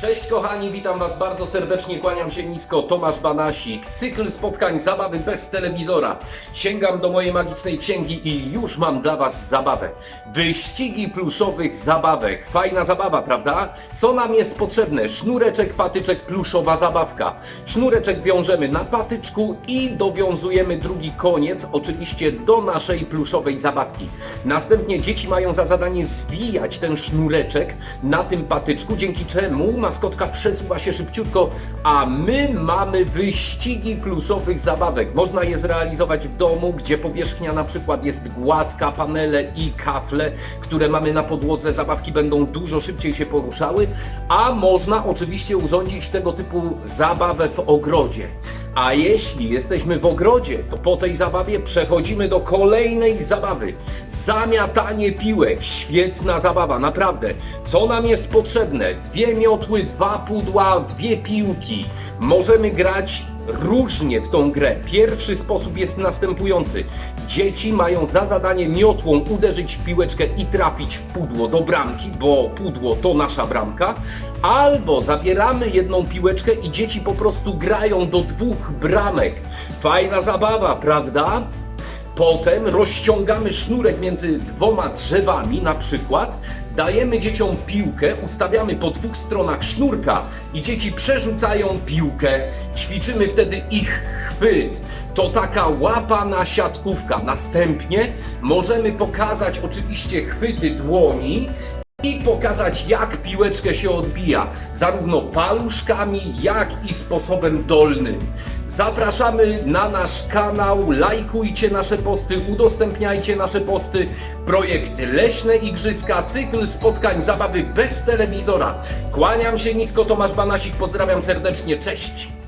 Cześć kochani, witam Was bardzo serdecznie, kłaniam się nisko, Tomasz Banasik. Cykl spotkań zabawy bez telewizora. Sięgam do mojej magicznej księgi i już mam dla Was zabawę. Wyścigi pluszowych zabawek. Fajna zabawa, prawda? Co nam jest potrzebne? Sznureczek, patyczek, pluszowa zabawka. Sznureczek wiążemy na patyczku i dowiązujemy drugi koniec, oczywiście do naszej pluszowej zabawki. Następnie dzieci mają za zadanie zwijać ten sznureczek na tym patyczku, dzięki czemu maskotka przesuwa się szybciutko, a my mamy wyścigi pluszowych zabawek. Można je zrealizować w domu, gdzie powierzchnia na przykład jest gładka, panele i kafle, które mamy na podłodze. Zabawki będą dużo szybciej się poruszały, a można oczywiście urządzić tego typu zabawę w ogrodzie. A jeśli jesteśmy w ogrodzie, to po tej zabawie przechodzimy do kolejnej zabawy. Zamiatanie piłek. Świetna zabawa, naprawdę. Co nam jest potrzebne? Dwie miotły, dwa pudła, dwie piłki. Możemy grać różnie w tą grę. Pierwszy sposób jest następujący. Dzieci mają za zadanie miotłą uderzyć w piłeczkę i trafić w pudło do bramki, bo pudło to nasza bramka. Albo zabieramy jedną piłeczkę i dzieci po prostu grają do dwóch bramek. Fajna zabawa, prawda? Potem rozciągamy sznurek między dwoma drzewami na przykład, dajemy dzieciom piłkę, ustawiamy po dwóch stronach sznurka i dzieci przerzucają piłkę, ćwiczymy wtedy ich chwyt. To taka łapana siatkówka. Następnie możemy pokazać oczywiście chwyty dłoni i pokazać jak piłeczkę się odbija, zarówno paluszkami, jak i sposobem dolnym. Zapraszamy na nasz kanał, lajkujcie nasze posty, udostępniajcie nasze posty. Projekt Leśne Igrzyska, cykl spotkań zabawy bez telewizora. Kłaniam się nisko, Tomasz Banasik, pozdrawiam serdecznie, cześć!